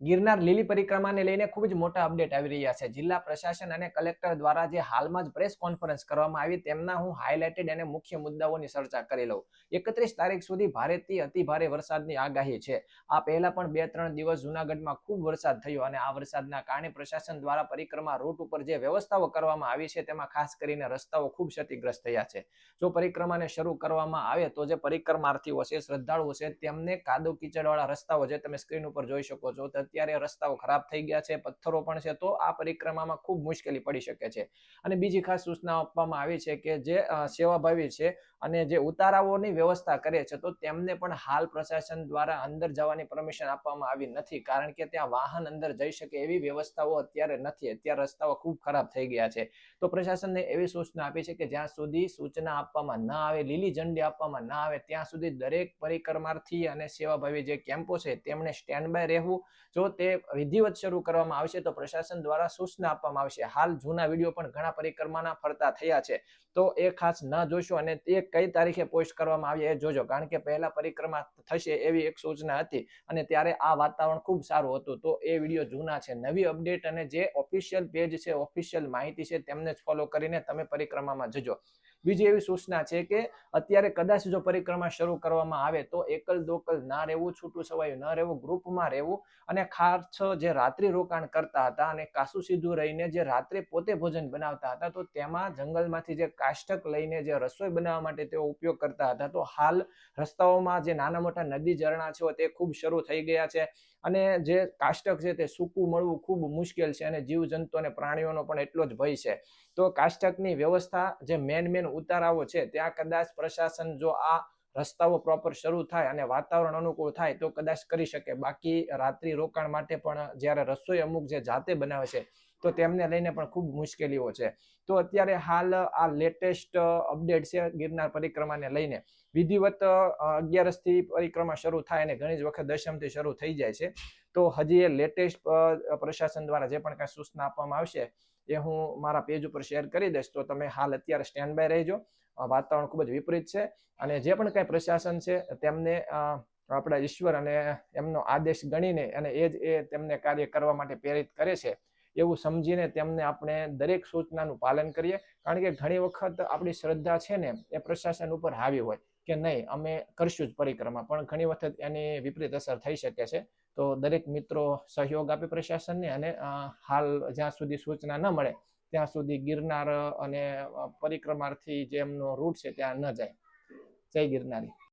ગિરનાર લીલી પરિક્રમાને લઈને ખૂબ જ મોટા અપડેટ આવી રહ્યા છે. જિલ્લા પ્રશાસન અને કલેક્ટર દ્વારા જે હાલમાં જ પ્રેસ કોન્ફરન્સ કરવામાં આવી તેમના હું હાઇલાઇટેડ અને મુખ્ય મુદ્દાઓની ચર્ચા કરી લઉં. એકત્રીસ તારીખ સુધી ભારેથી અતિભારે વરસાદની આગાહી છે. આ પહેલા પણ બે ત્રણ દિવસ જુનાગઢમાં ખૂબ વરસાદ થયો અને આ વરસાદના કારણે પ્રશાસન દ્વારા પરિક્રમા રૂટ ઉપર જે વ્યવસ્થાઓ કરવામાં આવી છે તેમાં ખાસ કરીને રસ્તાઓ ખૂબ ક્ષતિગ્રસ્ત થયા છે. જો પરિક્રમાને શરૂ કરવામાં આવે તો જે પરિક્રમાર્થીઓ છે, શ્રદ્ધાળુઓ છે તેમને કાદવ કીચડવાળા રસ્તાઓ જે તમે સ્ક્રીન ઉપર જોઈ શકો છો અત્યારે રસ્તાઓ ખરાબ થઈ ગયા છે, પથ્થરો પણ છે, તો આ પરિક્રમામાં ખૂબ મુશ્કેલી પડી શકે છે. અને બીજી ખાસ સૂચના આપવામાં આવી છે કે જે સેવાભાવી છે અને જે ઉતારાઓની વ્યવસ્થા કરે છે, તો તેમને પણ હાલ પ્રશાસન દ્વારા અંદર જવાની પરમિશન આપવામાં આવી નથી. કારણ કે ત્યાં વાહન અંદર જઈ શકે એવી વ્યવસ્થાઓ અત્યારે નથી. અત્યારે રસ્તાઓ ખૂબ ખરાબ થઈ ગયા છે. તો પ્રશાસનને એવી સૂચના આપી છે કે જ્યાં સુધી સૂચના આપવામાં ન આવે, લીલી ઝંડી આપવામાં ન આવે, ત્યાં સુધી દરેક પરિક્રમાર્થી અને સેવાભાવી જે કેમ્પો છે તેમણે સ્ટેન્ડ બાય રહેવું. જો તે વિધિવત શરૂ કરવામાં આવશે તો પ્રશાસન દ્વારા સૂચના આપવામાં આવશે. હાલ જૂના વીડિયો પણ ઘણા પરિક્રમાના ફરતા થયા છે. તો એ ખાસ ન જોશો અને તે કઈ તારીખે પોસ્ટ કરવામાં આવી એ જોજો. કારણ કે પહેલા પરિક્રમા થશે એવી એક સૂચના હતી અને ત્યારે આ વાતાવરણ ખૂબ સારું હતું. તો એ વીડિયો જૂના છે. નવી અપડેટ અને જે ઓફિશિયલ પેજ છે, ઓફિશિયલ માહિતી છે, તેમને જ ફોલો કરીને તમે પરિક્રમામાં જજો. બીજી એવી સૂચના છે કે અત્યારે કદાચ જો પરિક્રમા શરૂ કરવામાં આવે તો એકલ દોકલ ના રહેવું, છૂટું છવાયું ન રહેવું, ગ્રુપમાં રહેવું અને ખાસ જે રાત્રિ રોકાણ કરતા હતા અને કાસુ સીધું રહીને જે રાત્રે પોતે ભોજન બનાવતા હતા, તો તેમાં જંગલમાંથી જે કાષ્ટક લઈને જે રસોઈ બનાવવા માટે તેઓ ઉપયોગ કરતા હતા. તો હાલ રસ્તાઓમાં જે નાના મોટા નદી ઝરણા છે તે ખૂબ શરૂ થઈ ગયા છે અને જે કાષ્ટક છે તે સૂકું મળવું ખૂબ મુશ્કેલ છે અને જીવજંતુ અને પ્રાણીઓનો પણ એટલો જ ભય છે. તો કાષ્ટકની વ્યવસ્થા જે મેન મેન ઉતારાઓ છે ત્યાં કદાચ પ્રશાસન જો આ રસ્તાઓ પ્રોપર શરૂ થાય અને વાતાવરણ અનુકૂળ થાય તો કદાચ કરી શકે. બાકી રાત્રિ રોકાણ માટે પણ જ્યારે રસોઈ અમુક જે જાતે બનાવે છે, તો તેમને લઈને પણ ખૂબ મુશ્કેલીઓ છે. તો અત્યારે હાલ આ લેટેસ્ટ અપડેટ છે ગિરનાર પરિક્રમાને લઈને. વિધિવત અગિયારસથી પરિક્રમા શરૂ થાય અને ઘણી જ વખત દશમથી શરૂ થઈ જાય છે. તો હજી એ લેટેસ્ટ પ્રશાસન દ્વારા જે પણ કાંઈ સૂચના આપવામાં આવશે એ હું મારા પેજ ઉપર શેર કરી દઈશ. તો તમે હાલ અત્યારે સ્ટેન્ડ બાય રહેજો. વાતાવરણ ખૂબ જ વિપરીત છે અને જે પણ કાંઈ પ્રશાસન છે, તેમને આપણા ઈશ્વર અને એમનો આદેશ ગણીને અને એ જ એ તેમને કાર્ય કરવા માટે પ્રેરિત કરે છે, એવું સમજીને તેમને આપણે દરેક સૂચનાનું પાલન કરીએ. કારણ કે ઘણી વખત આપણી શ્રદ્ધા છે ને, એ પ્રશાસન ઉપર હાવી હોય કે નહીં, અમે કરશું જ પરિક્રમા. પણ ઘણી વખત એની વિપરીત અસર થઈ શકે છે. તો દરેક મિત્રો સહયોગ આપે પ્રશાસનને અને હાલ જ્યાં સુધી સૂચના ન મળે ત્યાં સુધી ગિરનાર અને પરિક્રમાર્થી જે એમનો રૂટ છે ત્યાં ન જાય. જય ગિરનારી.